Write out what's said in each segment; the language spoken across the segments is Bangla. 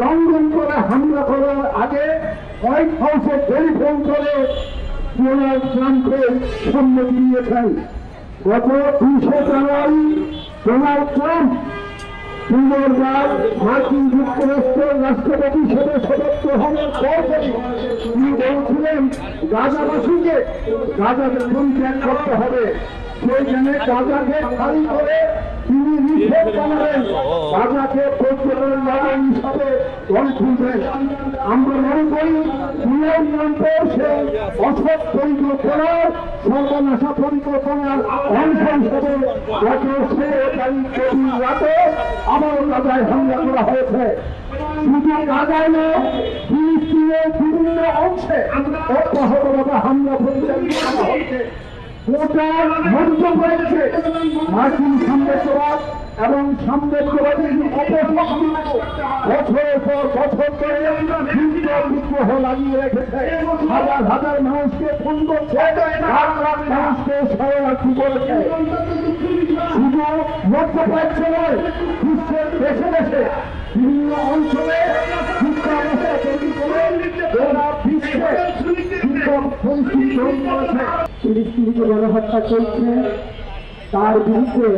লঙ্ঘন করে হামলা করার আগে হোয়াইট হাউসে টেলিফোন করে ডোনাল্ড ট্রাম্পকে সম্মতি দিয়েছেন গত দুশো জানুয়ারি ডোনাল্ড ট্রাম্প পুনর্বার মার্কিন যুক্তরাষ্ট্রের রাষ্ট্রপতি হিসেবে সদস্য হওয়ার পর থেকে তিনি বলছিলেন গাজাবাসীকে গাজাকে পরিত্যাগ করতে হবে সেইখানে গাজাকে খালি করে তিনি নিষেধ জানালেন। গাজাকে পর্যটন নগর হিসাবে গড়ে তুলবেন আমরা মনে করি নিয়ম মন্ত্রের সেই অসৎ পরিকল্পনার সর্বনাশা পরিকল্পনার অংশ হিসেবে গত গভীর রাতে আবার গাজায় হামলা করা হয়েছে। শুধু গাজায় নয় ফিলিস্তিনের বিভিন্ন অংশে অব্যাহতভাবে হামলা পরিচালিত করা গোটা মধ্যপ্রাচ্যে মার্কিন এবং সাম্রাজ্যবাদী অপশক্তি বছরের যুদ্ধ বিগ্রহ লাগিয়ে রেখেছে। হাজার হাজার মানুষকে শুধু মধ্যপ্রাচ্য দেশে দেশে বিভিন্ন অঞ্চলে যুদ্ধাবস্থা তৈরি ফিলিস্তিনিকে গণহত্যা চলছে তার বিরুদ্ধে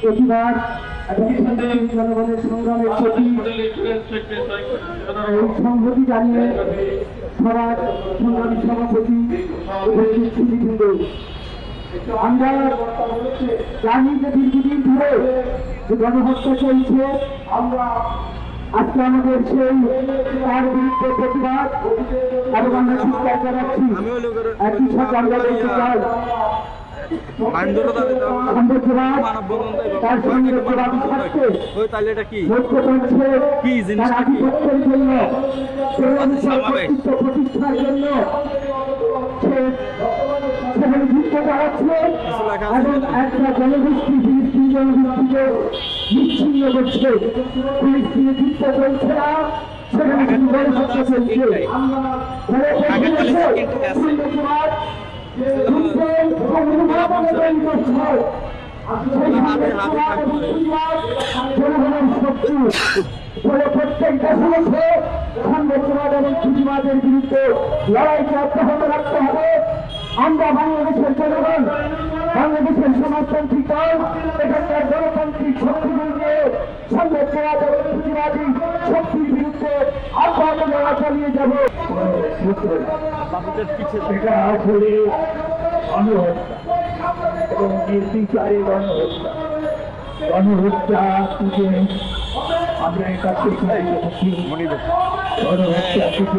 প্রতিবাদ এবং জনগণের সংগ্রামের প্রতি এই সংহতি জানিয়ে সমাজ সংগ্রামী সভাপতি উপস্থিত আমরা জানি যে দীর্ঘদিন ধরে যে গণহত্যা চলছে, আমরা আজকে আমাদের সেই তার বিরুদ্ধে প্রতিবাদ এবং আমরা চিৎকার জানাচ্ছি। একই সাথে আমরা বলতে চাই। তার সাম্রাজ্যবাদী স্বার্থে ওই তাহলে এটা কি? মধ্যপ্রাচ্যে তার আধিপত্যের জন্য প্রতিষ্ঠার জন্য এবং একটা জনগোষ্ঠী জনগোষ্ঠীকে বিচ্ছিন্ন করছে। চলছে না। সেখানে কিন্তু গণহত্যা চলছে প্রত্যেকটা সমস্যা সাম্রাজ্যবাদ এবং পুঁজিবাদের বিরুদ্ধে লড়াইকে অব্যাহত রাখতে হবে। আমরা বাংলাদেশের জনগণ বাংলাদেশের সমাজতান্ত্রিক দল এখানকার গণতান্ত্রিক শক্তিগুলিকে পুঁজিবাদী শক্তির বিরুদ্ধে আহ্বান চালিয়ে যাব। এটা আসলে এবং নির্বিচারে গণহত্যা। গণহত্যা কিছু আমরা দেখেছি গণহত্যা কিছু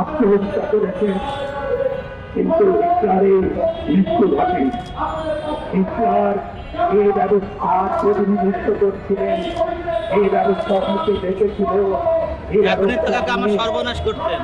আত্মহত্যা করেছে কিন্তু মৃত্যু ঘটে হিটলার এই ব্যবস্থার প্রতিনিধিত্ব করছিলেন এই ব্যবস্থা হতে দেখেছিল এখনই তো কাকা আমার সর্বনাশ করতেন।